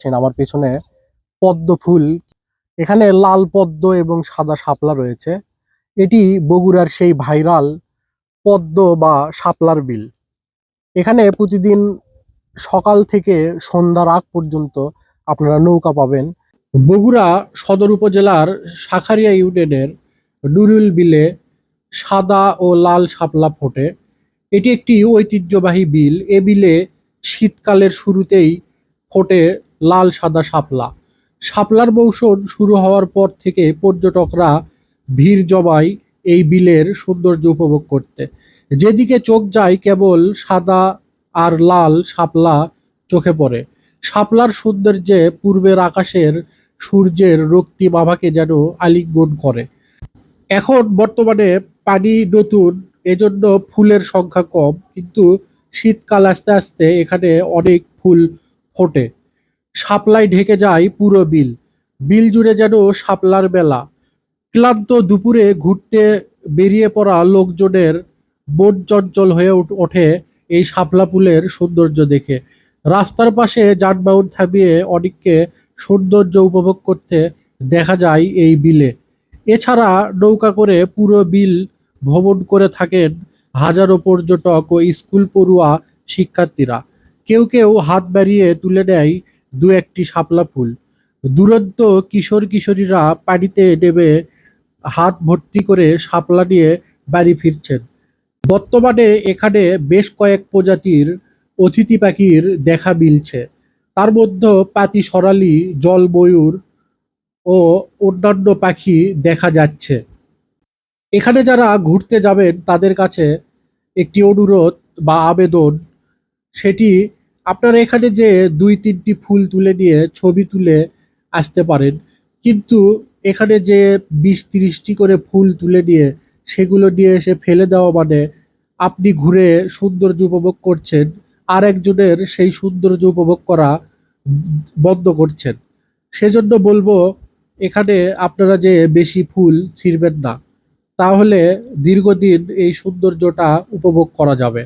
দেখছেন আমার পেছনে পদ্ম ফুল। এখানে লাল পদ্ম এবং সাদা শাপলা রয়েছে। এটি বগুড়ার সেই ভাইরাল পদ্ম বা শাপলার বিল। এখানে প্রতিদিন সকাল থেকে সন্ধ্যার আগ পর্যন্ত আপনারা নৌকা পাবেন। বগুড়া সদর উপজেলার শাখারিয়া ইউনিয়নের নুরুল বিলে সাদা ও লাল শাপলা ফোটে। এটি একটি ঐতিহ্যবাহী বিল। এ বিলে শীতকালের শুরুতেই ফোটে লাল, সাদা শাপলা। শাপলার মৌসুম শুরু হওয়ার পর থেকে পর্যটকরা ভিড় জমায় এই বিলের সৌন্দর্য উপভোগ করতে। যেদিকে চোখ যায় কেবল সাদা আর লাল শাপলা চোখে পড়ে। শাপলার সৌন্দর্যে পূর্বের আকাশের সূর্যের রক্তিম আভাকে যেন আলিঙ্গন করে। এখন বর্তমানে পানি নতুন, এজন্য ফুলের সংখ্যা কম, কিন্তু শীতকাল আস্তে আস্তে এখানে অনেক ফুল ফোটে। শাপলায় ঢেকে যায় পুরো বিল। বিল জুড়ে যেন শাপলার বেলা। ক্লান্ত দুপুরে ঘুরতে বেরিয়ে পড়া লোকজনের মন চঞ্চল হয়ে ওঠে এই শাপলা ফুলের সৌন্দর্য দেখে। রাস্তার পাশে যানবাহন থামিয়ে অনেককে সৌন্দর্য উপভোগ করতে দেখা যায় এই বিলে। এছাড়া নৌকা করে পুরো বিল ভ্রমণ করে থাকেন হাজারো পর্যটক ও স্কুল পড়ুয়া শিক্ষার্থীরা। কেউ কেউ হাত বাড়িয়ে তুলে নেয় দু একটি শাপলা ফুল। দুরন্ত কিশোর কিশোরীরা পানিতে নেমে হাত ভর্তি করে শাপলা নিয়ে বাড়ি ফিরছেন। বর্তমানে এখানে বেশ কয়েক প্রজাতির অতিথি পাখির দেখা মিলছে। তার মধ্যে পাতি সরালি, জল ময়ূর ও অন্যান্য পাখি দেখা যাচ্ছে। এখানে যারা ঘুরতে যাবেন তাদের কাছে একটি অনুরোধ বা আবেদন। সেটি আপনারা এখানে যে দুই, তিনটি ফুল তুলে নিয়ে ছবি তুলে আসতে পারেন, কিন্তু এখানে যে বিশ, তিরিশটি করে ফুল তুলে নিয়ে সেগুলো নিয়ে এসে ফেলে দেওয়া মানে আপনি ঘুরে সৌন্দর্য উপভোগ করছেন আর একজনের সেই সৌন্দর্য উপভোগ করা বন্ধ করছেন। সেজন্য বলব, এখানে আপনারা যে বেশি ফুল ছিঁড়বেন না, তাহলে দীর্ঘদিন এই সৌন্দর্যটা উপভোগ করা যাবে।